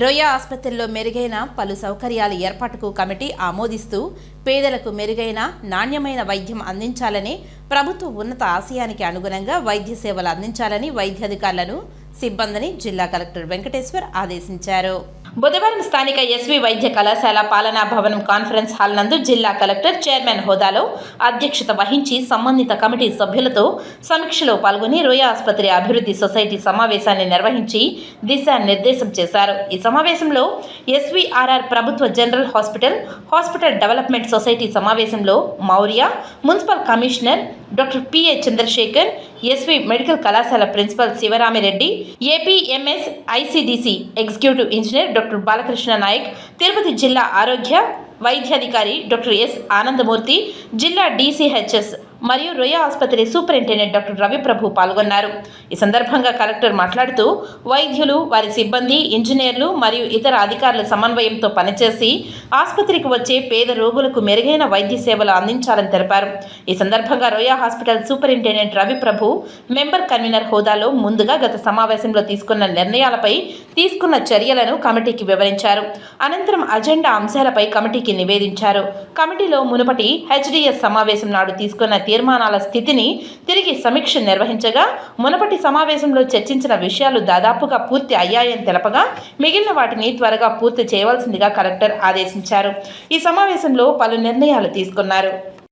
రొయ్య ఆసుపత్రిలో మెరుగైన పలు సౌకర్యాల ఏర్పాటుకు కమిటీ ఆమోదిస్తూ పేదలకు మెరుగైన నాణ్యమైన వైద్యం అందించాలని ప్రభుత్వ ఉన్నత ఆశయానికి అనుగుణంగా వైద్య సేవలు అందించాలని వైద్యాధికారులను సిబ్బందిని జిల్లా కలెక్టర్ వెంకటేశ్వర్ ఆదేశించారు. బుధవారం స్థానిక ఎస్వి వైద్య కళాశాల పాలనా భవనం కాన్ఫరెన్స్ హాల్ నందు జిల్లా కలెక్టర్ చైర్మన్ హోదాలో అధ్యక్షత వహించి సంబంధిత కమిటీ సభ్యులతో సమీక్షలో పాల్గొని రొయ్య ఆసుపత్రి అభివృద్ధి సొసైటీ సమావేశాన్ని నిర్వహించి దిశానిర్దేశం చేశారు. ఈ సమావేశంలో ఎస్వీఆర్ఆర్ ప్రభుత్వ general hospital hospital development society సమావేశంలో Maurya municipal commissioner doctor PA Chandrasekhar SV medical కళాశాల principal Sivaramireddy APMS ICDC executive engineer doctor Balakrishna Naik Tirupati జిల్లా ఆరోగ్య వైద్యాధికారి డాక్టర్ ఎస్ ఆనందమూర్తి జిల్లా డీసీహెచ్ఎస్ మరియు రొయ్య ఆసుపత్రి సూపరింటెండెంట్ డాక్టర్ రవిప్రభు పాల్గొన్నారు. ఈ సందర్భంగా కలెక్టర్ మాట్లాడుతూ వైద్యులు వారి సిబ్బంది ఇంజనీర్లు మరియు ఇతర అధికారుల సమన్వయంతో పనిచేసి ఆసుపత్రికి వచ్చే పేద రోగులకు మెరుగైన వైద్య సేవలు అందించాలని తెలిపారు. ఈ సందర్భంగా రొయ్య hospital superintendent Raviprabhu member convener హోదాలో ముందుగా గత సమావేశంలో తీసుకున్న నిర్ణయాలపై తీసుకున్న చర్యలను కమిటీకి వివరించారు. అనంతరం అజెండా అంశాలపై కమిటీకి నివేదించారు. కమిటీలో మునుపటి హెచ్డిఎస్ సమావేశం నాడు తీసుకున్న తీర్మానాల స్థితిని తిరిగి సమీక్ష నిర్వహించగా మునపటి సమావేశంలో చర్చించిన విషయాలు దాదాపుగా పూర్తి అయ్యాయని తెలపగా మిగిలిన వాటిని త్వరగా పూర్తి చేయవలసిందిగా కలెక్టర్ ఆదేశించారు. ఈ సమావేశంలో పలు నిర్ణయాలు తీసుకున్నారు.